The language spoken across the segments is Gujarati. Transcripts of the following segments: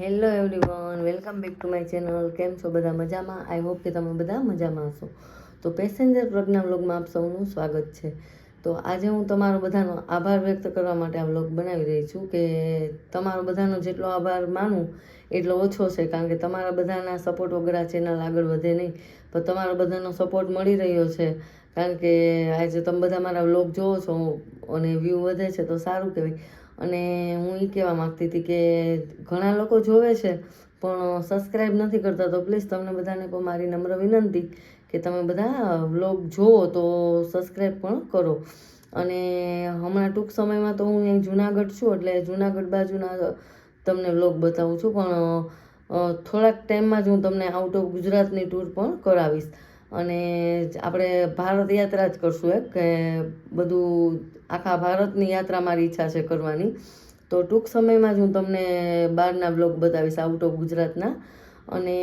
Hello everyone welcome back to my channel કેમ છો બધા મજામાં? આઈ હોપ કે તમે બધા મજામાં હશો. તો પેસેન્જર પ્રજ્ઞા વ્લોગમાં આપ સૌનું સ્વાગત છે. તો આજે હું તમારો બધાનો આભાર વ્યક્ત કરવા માટે આ વ્લોગ બનાવી રહી છું કે તમારો બધાનો જેટલો આભાર માનું, એટલો ઓછો છે, કારણ કે તમારા બધાના સપોર્ટ વગર આ ચેનલ આગળ વધે નહીં. પણ તમારો બધાનો સપોર્ટ મળી રહ્યો છે, કારણ કે આજે તમે બધા મારા વ્લોગ જોવો છો અને વ્યૂ વધે છે, તો સારું કહેવાય. અને હું એ કહેવા માગતી હતી કે ઘણા લોકો જોવે છે પણ સબસ્ક્રાઈબ નથી કરતા, તો પ્લીઝ તમને બધાને પણ મારી નમ્ર વિનંતી કે તમે બધા વ્લોગ જુઓ તો સબસ્ક્રાઈબ પણ કરો. અને હમણાં ટૂંક સમયમાં તો હું અહીં જુનાગઢ છું, એટલે જુનાગઢ બાજુના તમને વ્લોગ બતાવું છું, પણ થોડાક ટાઈમમાં જ હું તમને આઉટ ઓફ ગુજરાતની ટૂર પણ કરાવીશ. અને આપણે ભારત યાત્રા જ કરશું એક, કે બધું આખા ભારતની યાત્રા મારી ઈચ્છા છે કરવાની. તો ટૂંક સમયમાં જ હું તમને બહારના બ્લોગ બતાવીશ આઉટ ઓફ ગુજરાતના. અને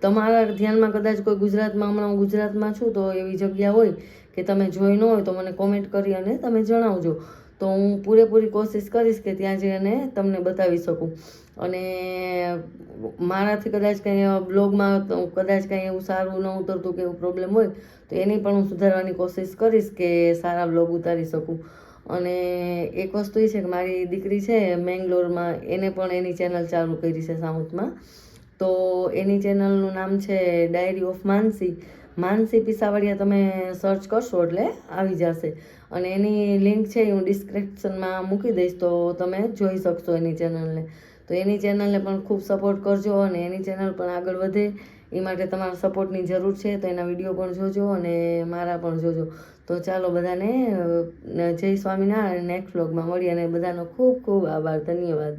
તમારા ધ્યાનમાં કદાચ કોઈ ગુજરાતમાં, હમણાં હું ગુજરાતમાં છું, તો એવી જગ્યા હોય કે તમે જોઈ ન હોય તો મને કોમેન્ટ કરી અને તમે જણાવજો. તો હું પૂરેપૂરી કોશિશ કરીશ કે ત્યાં જઈને તમને બતાવી શકું. અને મારાથી કદાચ કંઈ બ્લોગમાં કદાચ કંઈ એવું સારું ન ઉતરતું કે એવું પ્રોબ્લેમ હોય, તો એની પણ હું સુધારવાની કોશિશ કરીશ કે સારા બ્લોગ ઉતારી શકું. અને એક વસ્તુ એ છે કે મારી દીકરી છે મેંગ્લોરમાં, એને પણ એની ચેનલ ચાલુ કરી છે સાઉથમાં. તો એની ચેનલનું નામ છે ડાયરી ઓફ માનસી માનસી પીસાવાડિયા તમે સર્ચ કરશો એટલે આવી જશે. અને એની લિંક છે એ હું ડિસ્ક્રિપ્શનમાં મૂકી દઈશ, તો તમે જોઈ શકશો એની ચેનલને તો એની ચેનલને પણ ખૂબ સપોર્ટ કરજો અને એની ચેનલ પણ આગળ વધે. એ માટે તમારા સપોર્ટની જરૂર છે, તો એના વીડિયો પણ જોજો અને મારા પણ જોજો. તો ચાલો બધાને જય સ્વામિનારાયણ નેક્સ્ટ વ્લોગમાં મળીએ અને બધાનો ખૂબ ખૂબ આભાર, ધન્યવાદ.